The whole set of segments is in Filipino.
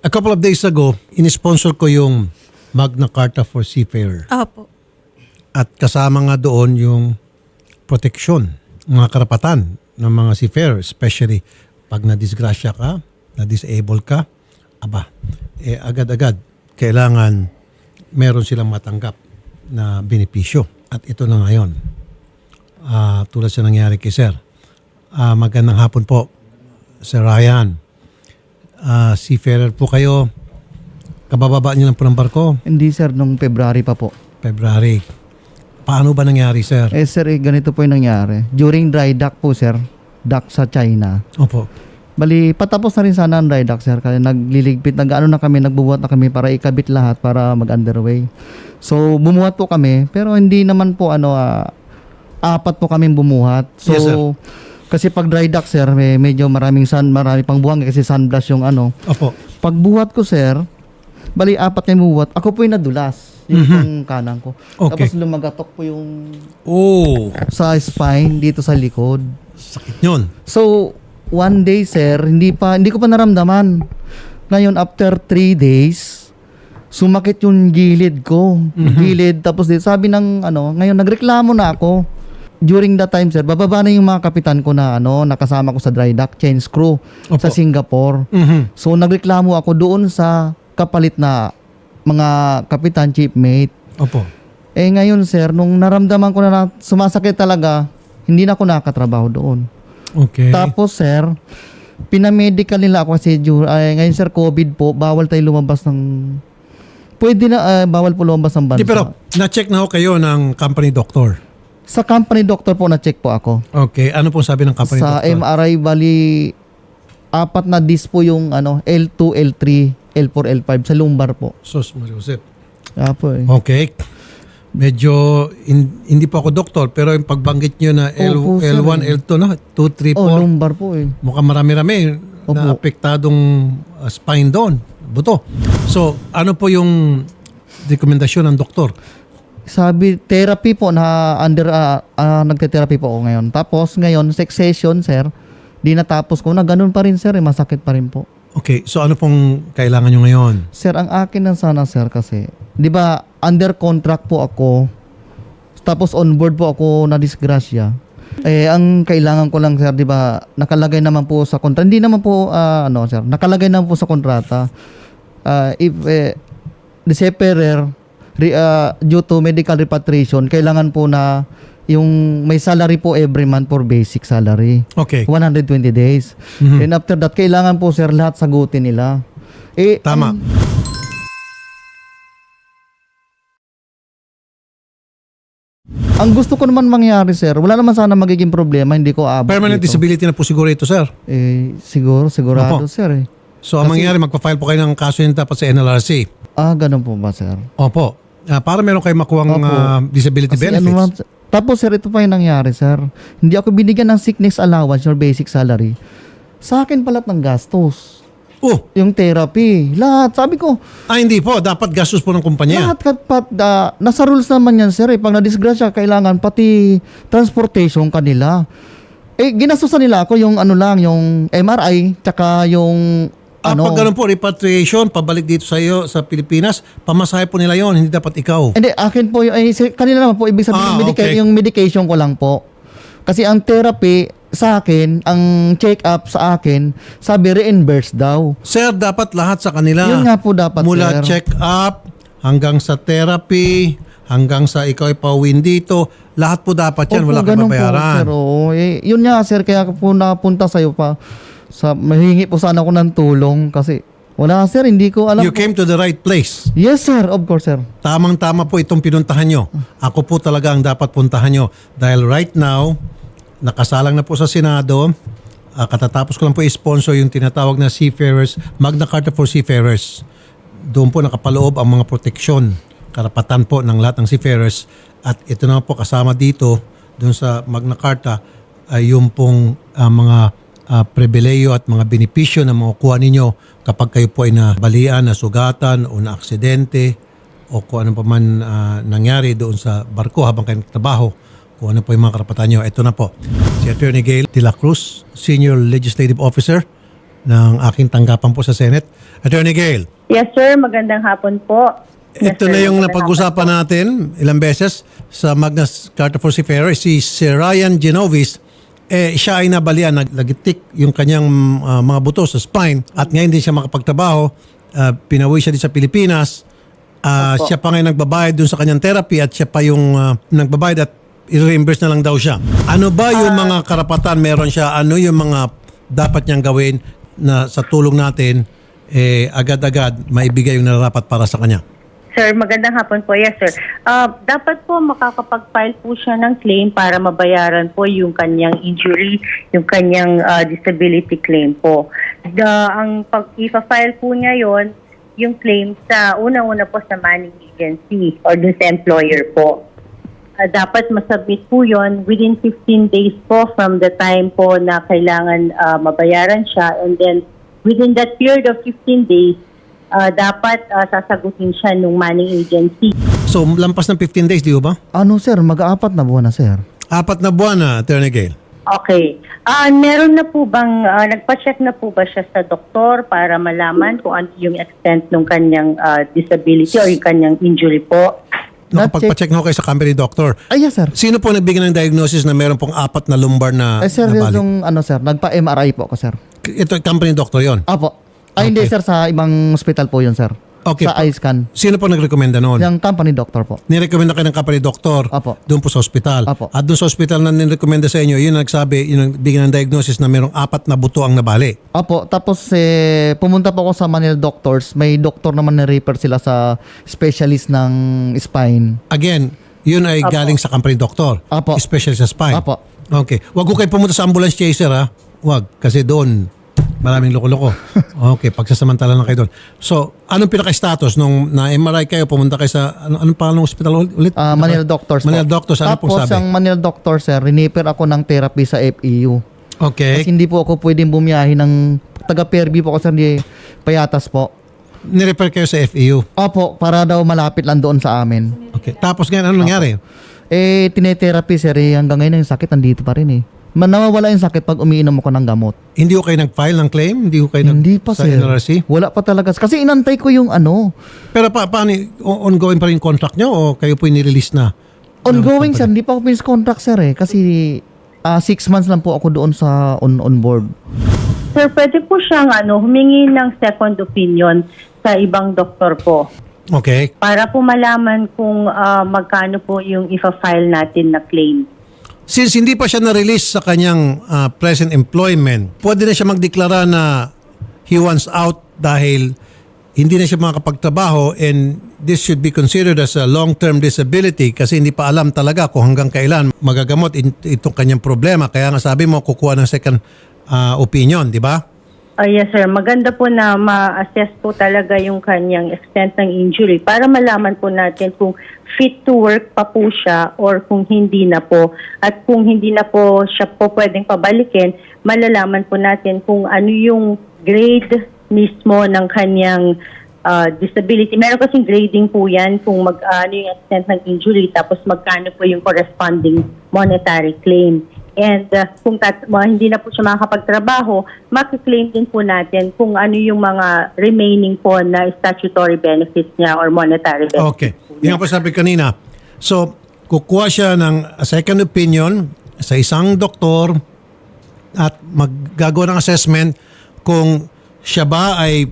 A couple of days ago, in-sponsor ko yung Magna Carta for Seafarer. Opo. At kasama nga doon yung proteksyon, mga karapatan ng mga seafarer, especially pag na-disgrasya ka, na-disable ka, aba, eh agad-agad, kailangan meron silang matanggap na benepisyo. At ito na ngayon. Ah, tulad sa nangyari kay Sir. Ah, magandang hapon po, Sir Ryan. Ah, seafarer po kayo. Kabababa niyo lang po ng barko, Hindi sir, nung February pa po. February. Paano ba nangyari, Sir? Eh sir, eh, ganito po yung nangyari. During dry dock po sir, dock sa China. Opo. Bali, patapos na rin sana ang dry dock sir. Kaya nagliligpit, nag-ano na kami, nagbubuhat na kami para ikabit lahat para mag-underway. So, bumuhat po kami, pero hindi naman po ano, ah, apat po kami bumuhat. So, Yes, sir. Kasi pag dry dock sir, may medyo maraming sun, marami pang buhangin kasi sunblast yung ano. Opo. Pagbuhat ko sir, bali apat kami buhat, ako po yung nadulas. Yung pong kanan ko. Mhm. Okay. Tapos lumagatok po yung Oh, sa spine dito sa likod. sakit yun. So, one day sir, hindi pa hindi ko pa naramdaman. Ngayon after three days, sumakit yung gilid ko. Gilid tapos dito sabi ng ano, ngayon nagreklamo na ako. During that time sir, bababa na yung mga kapitan ko na ano, nakasama ko sa dry dock, change crew Opo. sa Singapore. Mhm. So nagreklamo ako doon sa kapalit na mga kapitan, chief mate. Opo. Eh ngayon sir, nung naramdaman ko na, na sumasakit talaga, hindi na ako nakatrabaho doon. Okay. Tapos sir, pinamedical nila ako kasi ay, ngayon sir COVID po, bawal tayo lumabas ng Pwede na ah, bawal po lumabas ng bansa. Di, pero na-check na ho kayo ng company doctor. Sa company doctor po na-check po ako. Okay. Ano po sabi ng company sa doctor? MRI bali apat na disc po yung ano L2, L3, L4, L5 sa lumbar po. Sus, Mariusep. Kaya po eh. Okay. Medyo in- hindi po ako doktor pero yung pagbanggit nyo na L, Opo, sir, L1, eh. L2 no, 2, 3, 4, Oh, lumbar po eh. mukhang marami-rami Opo. na apektadong uh, spine doon, buto. So, ano po yung rekomendasyon ng doktor? Sabi, therapy po na under, ah, ah, nagte-therapy po ako ngayon. Tapos ngayon, sex session, sir, di natapos ko na ganun pa rin, sir, eh, masakit pa rin po. Okay, so ano pong kailangan nyo ngayon? Sir, ang akin lang sana, sir, kasi, di ba, under contract po ako, tapos on board po ako na disgrasya. Eh, ang kailangan ko lang, sir, di ba, nakalagay naman po sa kontrata. Hindi naman po, ah, ano, sir, nakalagay naman po sa kontrata. Ah, if, eh, the separer, re, ah, due to medical repatriation, kailangan po na yung may salary po every month for basic salary. Okay. 120 days. Mhm. And after that, kailangan po, sir, lahat sagutin nila. Eh, Tama. Ang gusto ko naman mangyari, sir, wala naman sana magiging problema, hindi ko abot Permanent dito. disability na po siguro ito, sir. Eh, siguro, sigurado, Opo. sir. Eh. So, ang mangyayari, magpa-file po kayo ng kaso yun dapat sa NLRC. Ah, ganun po ba, sir? Opo. Ah, para meron kayo makuhang Opo. ah, disability Kasi benefits. ano man- tapos, sir, ito pa yung nangyari, sir. Hindi ako binigyan ng sickness allowance or basic salary. Sa akin palat ng gastos. oh, Yung therapy, lahat. Sabi ko, ah, hindi po. Dapat gastos po ng kumpanya. lahat kat pat, ah, nasa rules naman yan, sir. Eh. Pag na-disgrasya, kailangan pati transportation kanila. Eh, ginastusan nila ako yung ano lang, yung MRI, tsaka yung Ah, ano. pag ganun po, repatriation, pabalik dito sa iyo sa Pilipinas, pamasahe po nila yon hindi dapat ikaw. Hindi, akin po, yung, si- kanila naman po, ibig sabihin, Ah, yung, medica- okay. yung medication ko lang po. Kasi ang therapy sa akin, ang check-up sa akin, sabi reimburse daw. Sir, dapat lahat sa kanila. Yun nga po dapat, Mula sir. check-up, hanggang sa therapy, hanggang sa ikaw ay pauwin dito, lahat po dapat yan, Opo, wala kang ganun po, babayaran. sir, oo. Eh, yun nga, sir, kaya po napunta sa'yo pa. Sa, mahingi po sana ako ng tulong kasi wala, sir, hindi ko alam. You came to the right place. Yes, sir, of course, sir. Tamang-tama po itong pinuntahan nyo. Ako po talaga ang dapat puntahan nyo. Dahil right now, nakasalang na po sa Senado, ah, katatapos ko lang po i-sponsor yung tinatawag na Seafarers, Magna Carta for Seafarers. Doon po nakapaloob ang mga proteksyon, karapatan po ng lahat ng seafarers. At ito na po kasama dito, doon sa Magna Carta, ay yung pong ah, mga ah, pribileyo at mga benepisyo na makukuha ninyo kapag kayo po ay nabalian, nasugatan o na-aksidente o kung ano pa man ah, nangyari doon sa barko habang kayo nagtrabaho, kung ano po yung mga karapatan nyo. Ito na po, si Attorney Gail de la Cruz, Senior Legislative Officer ng aking tanggapan po sa Senate. Attorney Gail, Yes, sir. Magandang hapon po. Yes, ito sir. na yung napag-usapan natin ilang beses sa Magna Carta for Seafarer, si Sir Ryan Genovis, eh, siya ay nabalian, naglagitik yung kanyang ah, mga buto sa spine at ngayon din siya makapagtrabaho. Ah, pinawi siya din sa Pilipinas. Ah, siya pa ngayon nagbabayad dun sa kanyang therapy at siya pa yung ah, nagbabayad at i-reimburse na lang daw siya. Ano ba yung mga karapatan meron siya? Ano yung mga dapat niyang gawin na sa tulong natin eh, agad-agad maibigay yung nararapat para sa kanya? Sir, magandang hapon po. Yes, sir. Ah, dapat po makakapag-file po siya ng claim para mabayaran po yung kanyang injury, yung kanyang ah, disability claim po. The, ang pag i-file po niya yon yung claim sa unang-una po sa manning agency or dun sa employer po. Ah, dapat masubmit po yon within 15 days po from the time po na kailangan ah, mabayaran siya and then within that period of 15 days ah, dapat ah, sasagutin siya ng manning agency. So, lampas ng 15 days, di ba? Ano sir, mag-aapat na buwan na sir. Apat na buwan na, Attorney Gail. Okay. Ah, meron na po bang ah, nagpa-check na po ba siya sa doktor para malaman kung ano yung extent ng kanyang ah, disability or yung kanyang injury po? Nakapagpa-check na ako kayo sa company doctor. Ay, yes sir. Sino po nagbigay ng diagnosis na meron pong apat na lumbar na, Eh sir, na bali? yung ano sir, nagpa-MRI po ako sir. Ito, company doctor yon. Apo. Ay, hindi Okay. sir, sa ibang hospital po yun sir. Okay Sa po. iScan. Sino po nagrekomenda noon? Yung company doctor po. Nirekomenda kayo ng company doctor Apo. doon po sa hospital. Apo. At doon sa hospital na nirekomenda sa inyo, yun ang nagsabi, yun ang bigyan ng diagnosis na merong apat na buto ang nabali. Apo, tapos eh, pumunta po ako sa Manila Doctors. May doktor naman na refer sila sa specialist ng spine. Again, yun ay galing sa company doctor. Apo. Especially sa spine. Apo. Okay. Huwag ko kayo pumunta sa ambulance chaser ha. Huwag. Kasi doon, maraming loko-loko. okay. Pagsasamantala na kayo doon. So, anong pinaka-status nung na-MRI kayo, pumunta kayo sa, ano, anong pangalan ng hospital ulit? Ah, Manila Doctors Manila po. Doctors. Ano pong Tapos sabi? ang Manila Doctors, sir, riniper ako ng therapy sa FEU. Okay. Kasi hindi po ako pwedeng bumiyahe ng taga-Fairview po ako sir, hindi payatas po. Nirefer kayo sa FEU. Opo, para daw malapit lang doon sa amin. Okay. Tapos ngayon, ano nangyari? Eh, tinetherapy sir, eh, hanggang ngayon yung sakit nandito pa rin eh. Man, nawawala yung sakit pag umiinom ako ng gamot. Hindi ko kayo nag-file ng claim? Hindi ko kayo nag- Hindi pa sa sir. NRC? Wala pa talaga. Kasi inantay ko yung ano. Pero pa, paano, o- ongoing pa rin yung contract nyo o kayo po nirelease na? Ongoing sir, hindi pa ako finish contract sir eh. Kasi ah, six months lang po ako doon sa on, on board. Sir, pwede po siyang ano, humingi ng second opinion sa ibang doktor po Okay. para po malaman kung ah, magkano po yung ifa-file natin na claim. Since hindi pa siya na-release sa kanyang ah, present employment, pwede na siya magdeklara na he wants out dahil hindi na siya makapagtrabaho and this should be considered as a long-term disability kasi hindi pa alam talaga kung hanggang kailan magagamot itong kanyang problema. Kaya nga sabi mo, kukuha ng second ah, opinion, di ba? Ah, yes sir, maganda po na ma-assess po talaga yung kanyang extent ng injury para malaman po natin kung fit to work pa po siya or kung hindi na po. At kung hindi na po siya po pwedeng pabalikin, malalaman po natin kung ano yung grade mismo ng kanyang ah, disability. Meron kasing grading po yan kung mag, ano yung extent ng injury tapos magkano po yung corresponding monetary claim. And uh, kung tat- mga hindi na po siya makakapagtrabaho, makiklaim din po natin kung ano yung mga remaining po na statutory benefits niya or monetary benefits. Okay. Yan ang po sabi kanina. So, kukuha siya ng second opinion sa isang doktor at maggagawa ng assessment kung siya ba ay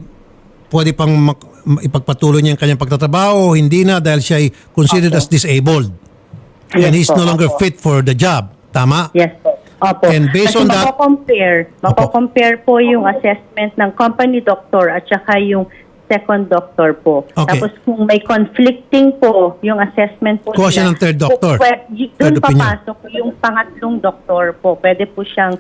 pwede pang mak- ipagpatuloy niya ang kanyang pagtatrabaho o hindi na dahil siya ay considered as disabled. And he's no longer fit for the job. Tama? Yes po. Opo. And based Kasi on that- mako-compare, mako-compare po yung assessment ng company doctor at saka yung second doctor po. Okay. Tapos kung may conflicting po yung assessment po Kuha siya nila, ng third doctor. po, pwe- y- Third Doon opinion. papasok yung pangatlong doktor po. Pwede po siyang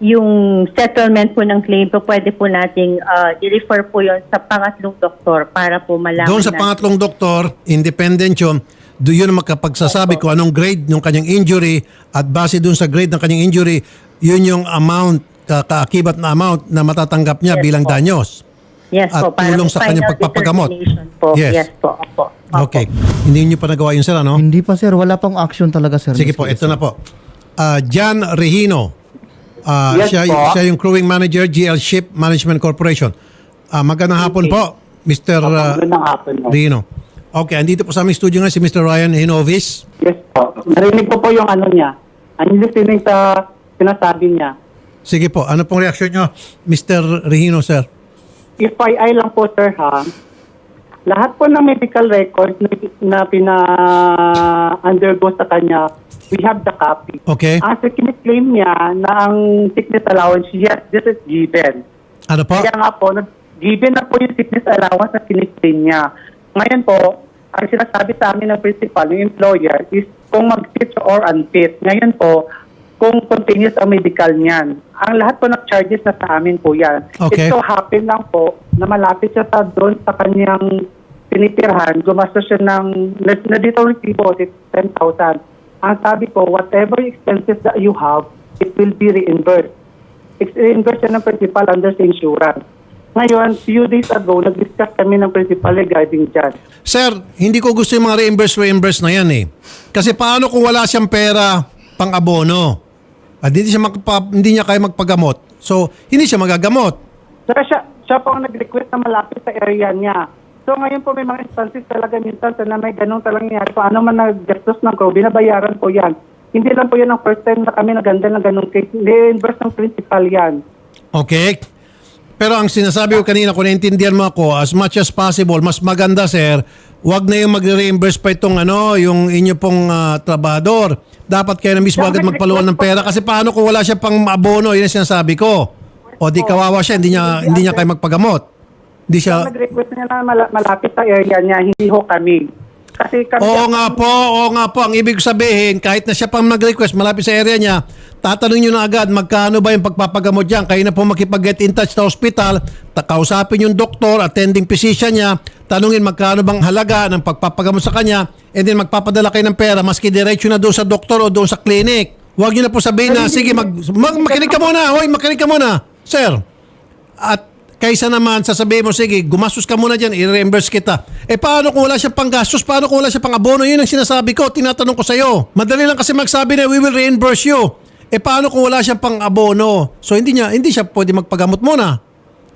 yung settlement po ng claim po, pwede po nating ah, i-refer po yon sa pangatlong doktor para po malaman Doon sa natin. pangatlong doktor, independent yun, do yun ang makapagsasabi kung anong grade ng kanyang injury at base doon sa grade ng kanyang injury, yun yung amount, ka- kaakibat na amount na matatanggap niya Yes bilang po. danyos. Yes at po, para tulong po sa kanyang pagpapagamot. Po. Yes. Yes. po. Opo. Opo. Okay. Hindi niyo pa nagawa yun sir, ano? Hindi pa sir, wala pang action talaga sir. Sige po, ito na po. Ah, Jan Regino. Ah, Yes siya, po. siya yung crewing manager, GL Ship Management Corporation. Ah, magandang hapon po, Mr. ah, Magandang hapon mo. Rino. Okay, andito po sa aming studio nga si Mr. Ryan Hinovis. Yes po. Narinig ko po yung ano niya. I'm listening sa sinasabi niya. Sige po, ano pong reaksyon nyo, Mr. Rihino, sir? FYI lang po, sir, ha? Lahat po ng medical records na, na pina-undergo sa kanya, we have the copy. Okay. Ang claim niya na ang sickness allowance, yes, this is given. Ano po? Kaya nga po, given na po yung sickness allowance na kiniklaim niya. Ngayon po, ang sinasabi sa amin ng principal, yung employer, is kung mag-fit or unfit. Ngayon po, kung continuous ang medical niyan. Ang lahat po ng charges na sa amin po yan. Okay. It so happen lang po na malapit siya sa doon sa kanyang tinitirhan, gumastos siya ng, na, na dito resibo, it's 10,000. Ang sabi ko, whatever expenses that you have, it will be reimbursed. It's reimbursed siya ng principal under sa insurance. Ngayon, few days ago, nag-discuss kami ng principal regarding dyan. Sir, hindi ko gusto yung mga reimburse-reimburse na yan eh. Kasi paano kung wala siyang pera pang abono? At hindi, siya magpa, hindi niya kaya magpagamot. So, hindi siya magagamot. Saka siya, siya po ang nag-request na malapit sa area niya. So ngayon po may mga instances talaga minsan na may ganun talagang nangyari. Kung ano man nag-gastos ng crew, binabayaran po yan. Hindi lang po yan ang first time na kami naganda ng ganung case. Reimburse ng principal yan. Okay? Pero ang sinasabi ko kanina, kung naintindihan mo ako, as much as possible, mas maganda, sir, wag na yung mag-reimburse pa itong ano, yung inyo pong ah, trabador. Dapat kayo na mismo agad magpaluan ng pera. Kasi paano kung wala siya pang abono, yun ang sinasabi ko. O di kawawa siya, hindi niya, hindi niya kayo magpagamot. Hindi siya... Nag-request niya na mala- malapit sa area niya, hindi ho kami. Kasi kami... Oo nga po, oo nga po. Ang ibig sabihin, kahit na siya pang mag-request malapit sa area niya, tatanungin nyo na agad magkano ba yung pagpapagamot dyan. Kayo na po makipag-get in touch sa hospital, ta- kausapin yung doktor, attending physician niya, tanungin magkano bang halaga ng pagpapagamot sa kanya, and then magpapadala kayo ng pera, maski diretso na doon sa doktor o doon sa clinic. Huwag nyo na po sabihin na, sige, mag, mag, makinig ka muna, hoy, makinig ka muna. Sir, at kaysa naman sasabihin mo, sige, gumastos ka muna dyan, i-reimburse kita. Eh paano kung wala siya pang gastos? Paano kung wala siya pang abono? Yun ang sinasabi ko, tinatanong ko sa'yo. Madali lang kasi magsabi na, we will reimburse you. Eh paano kung wala siyang pang abono? So hindi niya, hindi siya pwede magpagamot muna.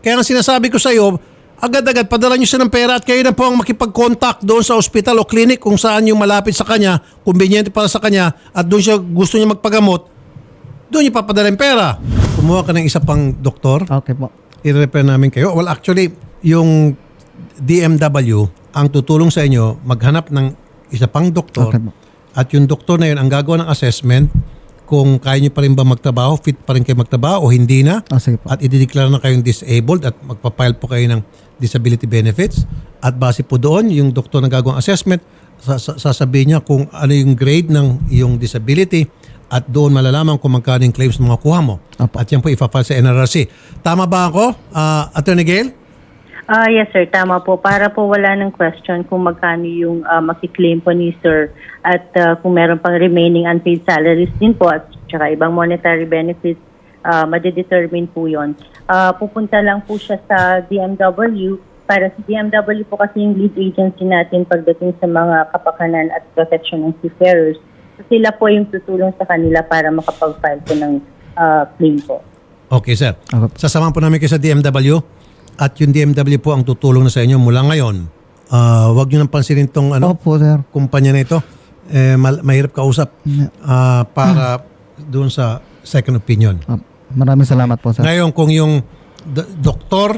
Kaya ang sinasabi ko sa'yo, agad-agad padala niyo siya ng pera at kayo na po ang makipag-contact doon sa ospital o clinic kung saan yung malapit sa kanya, convenient para sa kanya, at doon siya gusto niya magpagamot, doon niya papadala yung pera. Kumuha ka ng isa pang doktor, Okay po. i-refer namin kayo. Well, actually, yung DMW ang tutulong sa inyo maghanap ng isa pang doktor Okay po. at yung doktor na yun ang gagawa ng assessment kung kaya nyo pa rin ba magtrabaho, fit pa rin kayo magtrabaho o hindi na Ah, sige po. at idideklara na kayong disabled at magpapile po kayo ng disability benefits at base po doon yung doktor na gagawang assessment sa- sa- sasabihin niya kung ano yung grade ng iyong disability at doon malalaman kung magkano yung claims na makuha mo. Apo. At yan po ipapile sa NRRC. Tama ba ako, Ah, Attorney Gail? Ah, yes sir, tama po. Para po wala ng question kung magkano yung uh, makiklaim po ni sir at ah, kung meron pang remaining unpaid salaries din po at saka ibang monetary benefits, uh, madedetermine po yon. Ah, pupunta lang po siya sa DMW para sa DMW po kasi yung lead agency natin pagdating sa mga kapakanan at protection ng seafarers. So sila po yung tutulong sa kanila para makapag-file po ng ah, claim po. Okay, sir. Sasamahan po namin kayo sa DMW at yung DMW po ang tutulong na sa inyo mula ngayon. Ah, wag nyo nang pansinin tong ano, Opo, sir. kumpanya na ito. Eh, mal- mahirap kausap ah, para doon sa second opinion. Ah, maraming salamat po, sir. Ngayon, kung yung d- doktor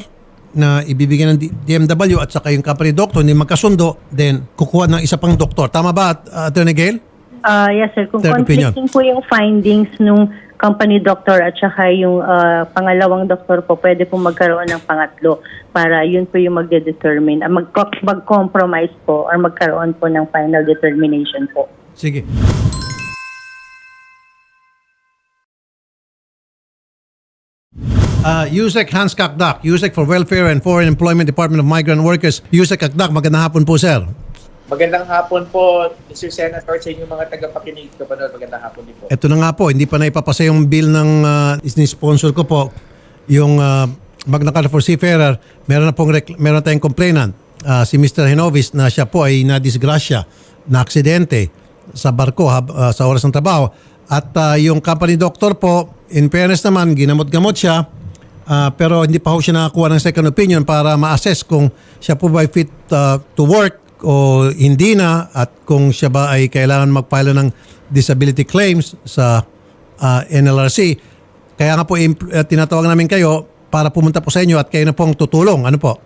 na ibibigyan ng D- DMW at saka yung company doctor hindi magkasundo, then kukuha ng isa pang doktor. Tama ba, uh, Attorney Gail? Ah, yes sir, kung Third opinion. conflicting po yung findings nung company doctor at saka yung ah, pangalawang doktor po, pwede po magkaroon ng pangatlo para yun po yung magde-determine, ah, mag- mag-compromise po or magkaroon po ng final determination po. Sige. Uh, Yusek Hans Kakdak, Yusek for Welfare and Foreign Employment Department of Migrant Workers. Yusek Kakdak, magandang hapon po sir. Magandang hapon po, Mr. Senator, sa inyong mga tagapakinig ko pa Magandang hapon din po. Ito na nga po, hindi pa na ipapasa yung bill ng uh, sponsor ko po, yung uh, Magna Carta for Seafarer. Meron na pong meron tayong complainant, uh, si Mr. Henovis, na siya po ay nadisgrasya, na aksidente sa barko hab- uh, sa oras ng trabaho. At ah, yung company doctor po, in fairness naman, ginamot-gamot siya. Ah, pero hindi pa ho siya nakakuha ng second opinion para ma-assess kung siya po ba fit ah, to work o hindi na at kung siya ba ay kailangan mag-file ng disability claims sa ah, NLRC. Kaya nga po ah, tinatawag namin kayo para pumunta po sa inyo at kayo na po ang tutulong. Ano po?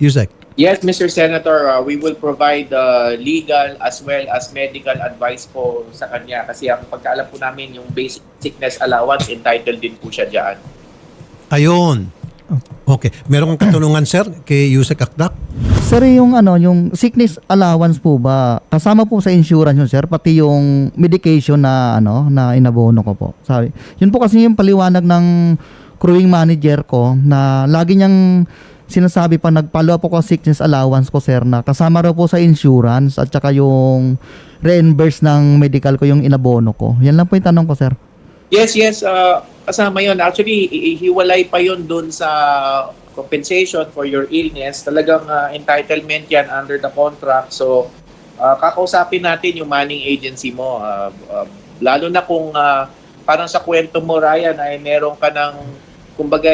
Yusek. Yes, Mr. Senator, uh, we will provide uh, legal as well as medical advice po sa kanya kasi ang pagkaalam po namin yung basic sickness allowance entitled din po siya diyan. Ayun. Okay. Meron kang katulungan, sir, kay Yusek Akdak? Sir, yung ano, yung sickness allowance po ba, kasama po sa insurance yun, sir, pati yung medication na ano, na inabono ko po. Sabi. Yun po kasi yung paliwanag ng crewing manager ko na lagi niyang sinasabi pa nagpalo po ko sickness allowance ko sir na kasama raw po sa insurance at saka yung reimburse ng medical ko yung inabono ko. Yan lang po yung tanong ko sir. Yes, yes, uh, kasama yon. Actually, hiwalay pa yon dun sa compensation for your illness. Talagang uh, entitlement yan under the contract. So, uh, kakausapin natin yung manning agency mo. Uh, uh, lalo na kung uh, parang sa kwento mo, Ryan, ay meron ka ng, kumbaga,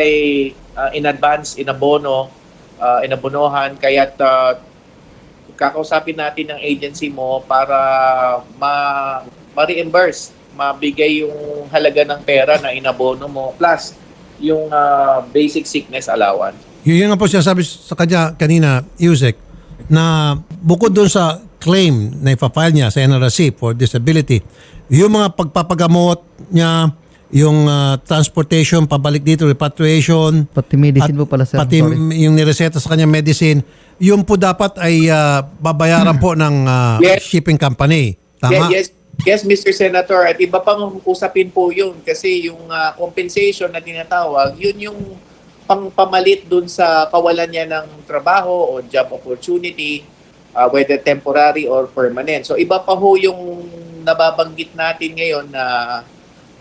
uh, in advance, inabono, uh, inabonohan, kaya't uh, kakausapin natin ng agency mo para ma ma-reimburse, mabigay yung halaga ng pera na inabono mo plus yung ah, basic sickness allowance. Yun nga po siya sabi sa kanya kanina, Yusek, na bukod doon sa claim na ipafile niya sa NRC for disability, yung mga pagpapagamot niya, yung ah, transportation, pabalik dito, repatriation, Pati medicine at po pala sir. pati Sorry. yung nireseta sa kanya medicine, yung po dapat ay ah, babayaran po ng ah, Yes. shipping company. Tama? Yes, yes, Mr. Senator. At iba pang usapin po yun kasi yung ah, compensation na tinatawag, yun yung pangpamalit dun sa kawalan niya ng trabaho o job opportunity, ah, whether temporary or permanent. So iba pa ho yung nababanggit natin ngayon na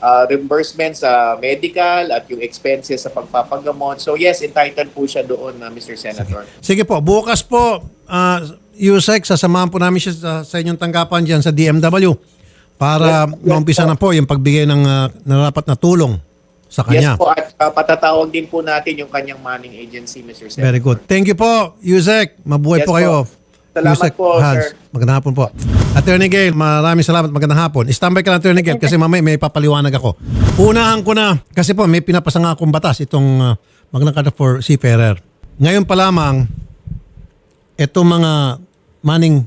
ah, reimbursement sa medical at yung expenses sa pagpapagamot. So yes, entitled po siya doon, na Mr. Senator. Sige po, bukas po, uh, Yusek, sasamahan po namin siya sa, sa inyong tanggapan dyan sa DMW para Yes, yes maumpisa po. na po yung pagbigay ng uh, narapat na tulong sa kanya. Yes po, at ah, patatawag din po natin yung kanyang manning agency, Mr. Senator. Very good. Thank you po, Yusek. Mabuhay Yes po kayo. po. Salamat po, sir. Magandang hapon po. Attorney Gail, maraming salamat. Magandang hapon. Standby ka lang, Attorney Gail, kasi mamaya may papaliwanag ako. Unahan ko na, kasi po may pinapasa nga akong batas itong uh, Magna Carta for Seafarer. Ngayon pa lamang, itong mga manning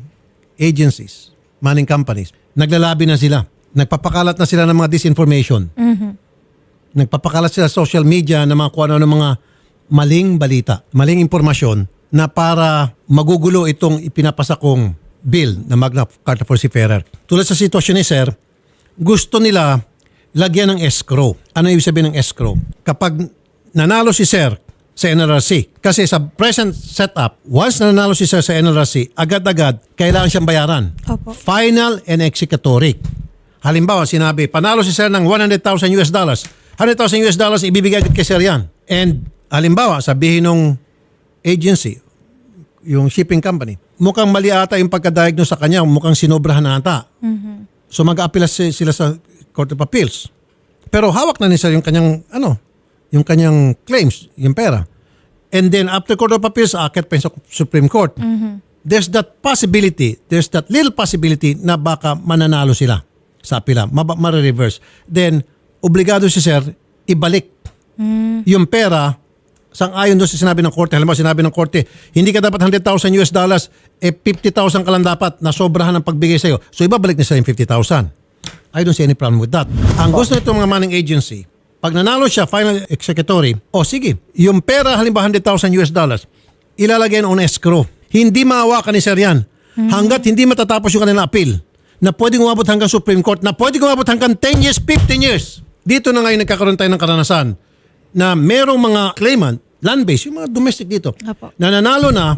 agencies, manning companies, naglalabi na sila. Nagpapakalat na sila ng mga disinformation. Nagpapakalat sila sa social media ng mga kung ano ng mga maling balita, maling impormasyon na para magugulo itong ipinapasa kong bill na Magna Carta for Seafarer. Tulad sa sitwasyon ni Sir, gusto nila lagyan ng escrow. Ano ibig sabihin ng escrow? Kapag nanalo si Sir sa NLRC, kasi sa present setup, once na nanalo si Sir sa NLRC, agad-agad kailangan siyang bayaran. Opo. Final and executory. Halimbawa, sinabi, panalo si Sir ng 100,000 US dollars. 100,000 US dollars ibibigay agad kay Sir yan. And halimbawa, sabihin nung agency, yung shipping company, mukhang mali ata yung pagka-diagnose sa kanya, mukhang sinobrahan na ata. So mag-apela si- sila sa Court of Appeals. Pero hawak na ni Sir yung kanyang, ano, yung kanyang claims, yung pera. And then after Court of Appeals, akit pa sa Supreme Court. There's that possibility, there's that little possibility na baka mananalo sila sa apela, mab- mare-reverse. Then, obligado si Sir ibalik yung pera sang ayon doon sa sinabi ng korte. Halimbawa, sinabi ng korte, hindi ka dapat 100,000 US dollars, eh 50,000 ka lang dapat na sobrahan ng pagbigay sa'yo. So, ibabalik na sila yung 50,000. I don't see any problem with that. Ang gusto nito mga manning agency, pag nanalo siya, final executory, o sige, yung pera halimbawa 100,000 US dollars, ilalagay on escrow. Hindi maawakan ni Sir yan. Hanggat hindi matatapos yung kanilang appeal na pwedeng umabot hanggang Supreme Court, na pwedeng umabot hanggang 10 years, 15 years. Dito na ngayon nagkakaroon tayo ng karanasan na merong mga claimant, land-based, yung mga domestic dito, Apo. na nanalo na,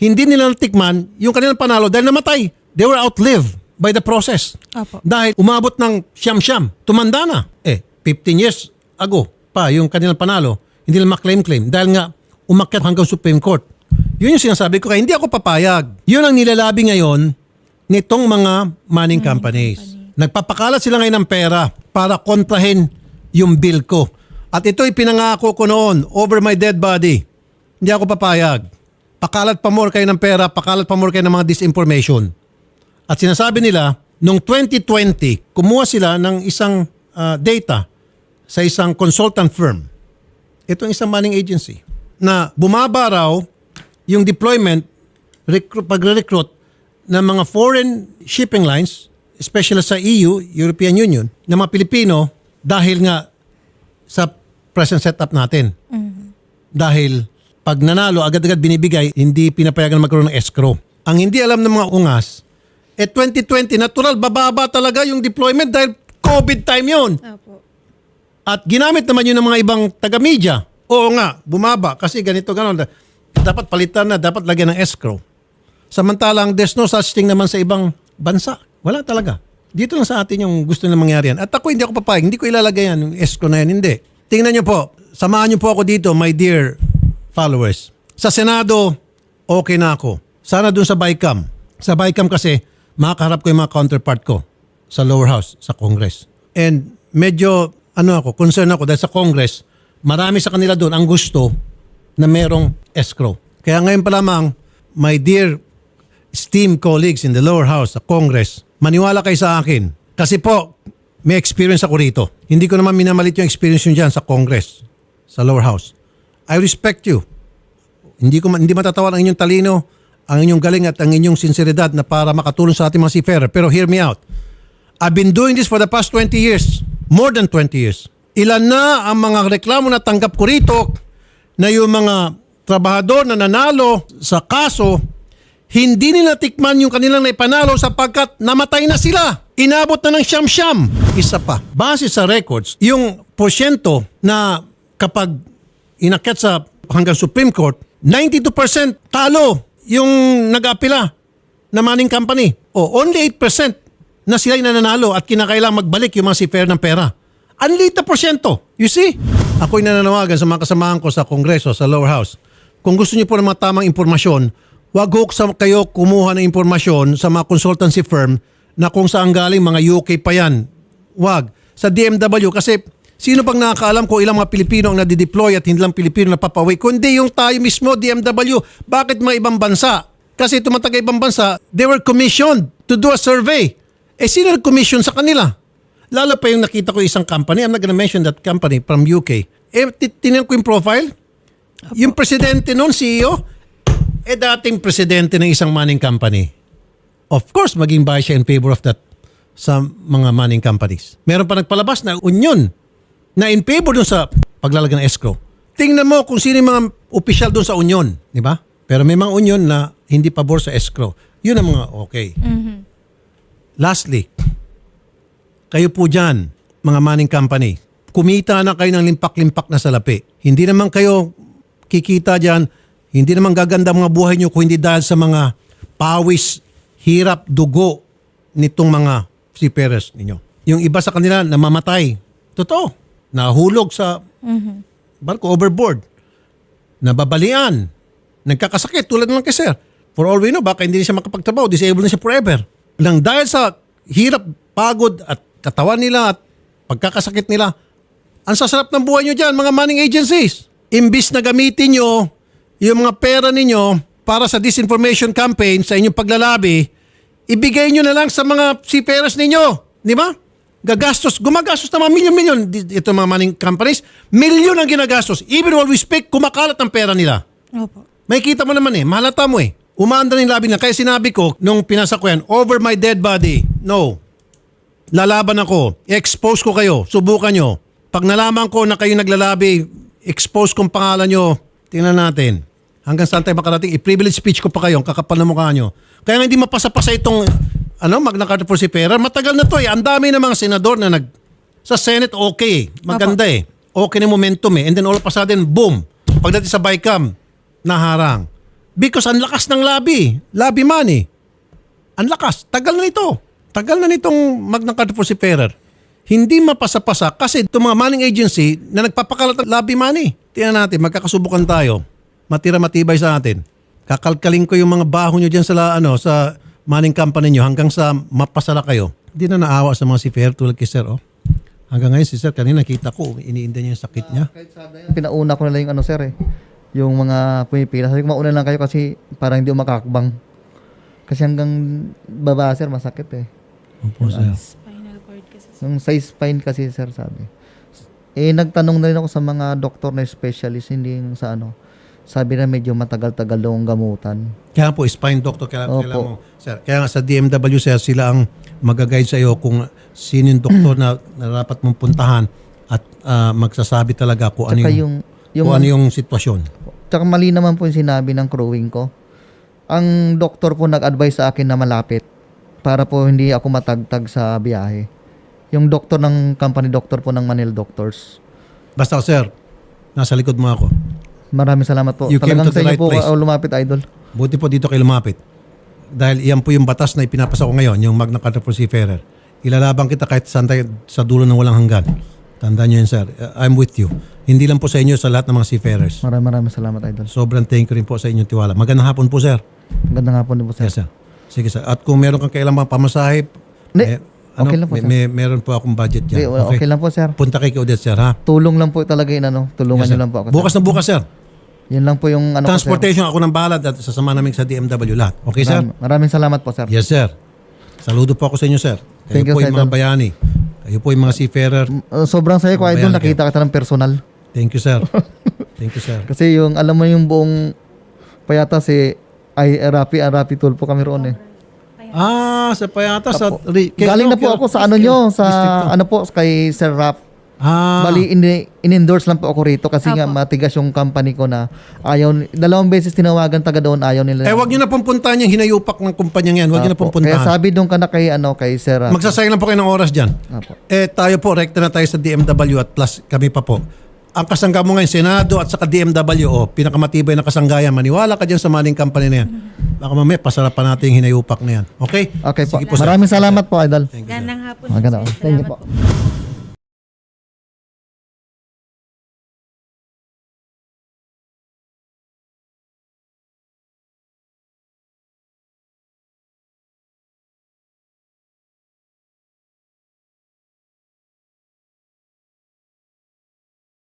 hindi nila natikman yung kanilang panalo dahil namatay. They were outlived by the process. Apo. Dahil umabot ng siyam-siyam, tumanda na. Eh, 15 years ago pa yung kanilang panalo, hindi nila maklaim-claim dahil nga umakyat hanggang Supreme Court. Yun yung sinasabi ko kaya hindi ako papayag. Yun ang nilalabi ngayon nitong mga mining companies. Nagpapakalat sila ngayon ng pera para kontrahin yung bill ko. At ito'y pinangako ko noon over my dead body. Hindi ako papayag. Pakalat pa more kayo ng pera, pakalat pa more kayo ng mga disinformation. At sinasabi nila, noong 2020, kumuha sila ng isang ah, data sa isang consultant firm. Ito ang isang manning agency na bumaba raw yung deployment, recru- pagre-recruit ng mga foreign shipping lines, especially sa EU, European Union, ng mga Pilipino dahil nga sa present setup natin. Dahil pag nanalo, agad-agad binibigay, hindi pinapayagan na magkaroon ng escrow. Ang hindi alam ng mga ungas, eh 2020, natural, bababa talaga yung deployment dahil COVID time yun. Opo. At ginamit naman yun ng mga ibang taga-media. Oo nga, bumaba kasi ganito, ganon. Dapat palitan na, dapat lagyan ng escrow. Samantalang there's no such thing naman sa ibang bansa. Wala talaga. Dito lang sa atin yung gusto na mangyari yan. At ako hindi ako papayag. Hindi ko ilalagay yan, yung escrow na yan. Hindi. Tingnan nyo po. Samahan nyo po ako dito, my dear followers. Sa Senado, okay na ako. Sana dun sa BICAM. Sa BICAM kasi, makakaharap ko yung mga counterpart ko sa lower house, sa Congress. And medyo, ano ako, concern ako dahil sa Congress, marami sa kanila doon ang gusto na merong escrow. Kaya ngayon pa lamang, my dear esteemed colleagues in the lower house, sa Congress, maniwala kayo sa akin. Kasi po, may experience ako rito. Hindi ko naman minamalit yung experience nyo dyan sa Congress, sa lower house. I respect you. Hindi ko hindi matatawan ang inyong talino, ang inyong galing at ang inyong sinseridad na para makatulong sa ating mga seafarer. Pero hear me out. I've been doing this for the past 20 years. More than 20 years. Ilan na ang mga reklamo na tanggap ko rito na yung mga trabahador na nanalo sa kaso, hindi nila tikman yung kanilang naipanalo sapagkat namatay na sila. Inabot na ng siyam-siyam. Isa pa, base sa records, yung porsyento na kapag inakyat sa hanggang Supreme Court, 92% talo yung nag-apila na Manning Company. O only 8% na sila nananalo at kinakailangan magbalik yung mga seafarer ng pera. Ang liit porsyento. You see? Ako'y nananawagan sa mga kasamahan ko sa Kongreso, sa lower house. Kung gusto niyo po ng mga tamang impormasyon, wag ho kayo kumuha ng impormasyon sa mga consultancy firm na kung saan galing mga UK pa yan. Wag. Sa DMW kasi sino bang nakakaalam kung ilang mga Pilipino ang nadideploy at hindi lang Pilipino na papawi, kundi yung tayo mismo, DMW. Bakit mga ibang bansa? Kasi tumataga ibang bansa, they were commissioned to do a survey. Eh sino nag-commission sa kanila? Lalo pa yung nakita ko isang company, I'm not gonna mention that company from UK. Eh, ti- tinignan ko yung profile. Yung presidente noon, CEO, eh dating presidente ng isang mining company. Of course, maging bias siya in favor of that sa mga mining companies. Meron pa nagpalabas na union na in favor dun sa paglalagay ng escrow. Tingnan mo kung sino yung mga opisyal dun sa union, di ba? Pero may mga union na hindi pabor sa escrow. Yun ang mga okay. Lastly, kayo po dyan, mga mining company, kumita na kayo ng limpak-limpak na salapi. Hindi naman kayo kikita dyan, hindi naman gaganda mga buhay nyo kung hindi dahil sa mga pawis, hirap, dugo nitong mga seafarers ninyo. Yung iba sa kanila namamatay. Totoo. Nahulog sa barko overboard. Nababalian. Nagkakasakit tulad ng kay sir. For all we know, baka hindi na siya makapagtrabaho, disabled na siya forever. Nang dahil sa hirap, pagod at katawan nila at pagkakasakit nila, ang sasarap ng buhay nyo dyan, mga manning agencies. Imbis na gamitin nyo yung mga pera ninyo para sa disinformation campaign sa inyong paglalabi, ibigay nyo na lang sa mga seafarers ninyo. Di ba? Gagastos, gumagastos na mga milyon-milyon. Ito mga manning companies, milyon ang ginagastos. Even while we speak, kumakalat ang pera nila. Opo. May kita mo naman eh, mahalata mo eh. Umaanda na yung labi na. Kaya sinabi ko, nung pinasa ko yan, over my dead body. No. Lalaban ako. Expose ko kayo. Subukan nyo. Pag nalaman ko na kayo naglalabi, expose kong pangalan nyo, tingnan natin. Hanggang saan tayo makarating, i-privilege speech ko pa kayo, ang kakapal na mukha nyo. Kaya nga hindi mapasa-pasa itong ano, Magna Carta for Seafarer. Matagal na to eh. Ang dami ng mga senador na nag... Sa Senate, okay. Maganda eh. Okay na momentum eh. And then all of a sudden, boom. Pagdating sa BICAM, naharang. Because ang lakas ng labi. Labi money. Ang lakas. Tagal na nito. Tagal na nitong Magna Carta for Seafarer. Hindi mapasa-pasa kasi itong mga manning agency na nagpapakalat ng lobby money. Tingnan natin, magkakasubukan tayo. Matira matibay sa atin. Kakalkalin ko yung mga baho nyo dyan sa, ano, sa manning company nyo hanggang sa mapasala kayo. Hindi na naawa sa mga si Fair tulad kay Sir, oh. Hanggang ngayon si Sir, kanina nakita ko, iniinda niya yung sakit niya. Pinauna ko nila yung ano sir eh. Yung mga pumipila. Sabi ko mauna lang kayo kasi parang hindi umakakbang. Kasi hanggang baba sir masakit eh. Opo, Sir. Spinal cord kasi. Yung sa spine kasi sir sabi. Eh nagtanong na rin ako sa mga doktor na specialist hindi yung sa ano. Sabi na medyo matagal-tagal daw ang gamutan. Kaya po, spine doctor, kailangan, Opo. kailangan mo. Sir, kaya nga sa DMW, Sir, sila ang mag-guide sa iyo kung sino yung doktor na, na dapat mong puntahan at ah, magsasabi talaga kung ano Tsaka yung, yung, yung, kung ano yung sitwasyon. Tsaka mali naman po yung sinabi ng crewing ko. Ang doktor po nag-advise sa akin na malapit para po hindi ako matagtag sa biyahe. Yung doktor ng company doctor po ng Manil Doctors. Basta, Sir, nasa likod mo ako. Maraming salamat po. You came Talagang to the sa inyo right po place. ako lumapit, idol. Buti po dito kayo lumapit. Dahil iyan po yung batas na ipinapasa ko ngayon, yung Magna Carta for Seafarer. Ilalabang kita kahit saan tayo sa dulo ng walang hanggan. Tandaan nyo yun, sir. Uh, I'm with you. Hindi lang po sa inyo, sa lahat ng mga seafarers. Maraming maraming salamat, idol. Sobrang thank you rin po sa inyong tiwala. Magandang hapon po, sir. Ganda nga po din po, sir. Yes, sir. Sige, sir. At kung meron kang kailangan pamasahe, Hindi. eh, ano, Okay lang po, may, sir. may- meron po akong budget Hindi, dyan. okay. lang po, sir. Punta kay Odette, sir, ha? Tulong lang po talaga yun, ano. Tulungan Yes, niyo lang po ako. sir. Bukas na bukas, sir. Yun lang po yung ano ko, sir. Transportation ako ng bahala at sasama namin sa DMW lahat. Okay, sir? Maraming, maraming salamat po, sir. Yes, sir. Saludo po ako sa inyo, sir. Kayo Thank you, po yung sir. mga bayani. Kayo po yung mga seafarer. Uh, sobrang saya ko, idol. kayo. Nakita kita ng personal. Thank you, sir. Thank you, sir. Kasi yung, alam mo yung buong payata si ay Rapi, Rapi Tulpo kami roon eh. Ah, sa Payata, sa... Apo. Ri- kay- Galing na po kay- ako sa ano nyo, sa distrito. ano po, kay Sir Rap. Ah, Bali, in- in-endorse lang po ako rito kasi nga Apo. matigas yung company ko na ayaw, dalawang beses tinawagan taga doon, ayaw nila. eh, wag nyo na pong puntahan yung hinayupak ng kumpanyang yan. Wag nyo na pong Apo. Kaya puntahan. sabi doon ka na kay, ano, kay Sir Rap. Magsasayang lang po kayo ng oras dyan. Apo. Eh, tayo po, rekta na tayo sa DMW at plus kami pa po. Ang kasangga mo ngayon, Senado at saka DMW, oh, pinakamatibay na kasanggayan. Maniwala ka dyan sa maling company na yan. Baka mamaya, pasarapan natin yung hinayupak na yan. Okay? Okay po. Sige po, sir. Maraming salamat po, Idol. Gandang hapon. Maganda. sir. Thank you po.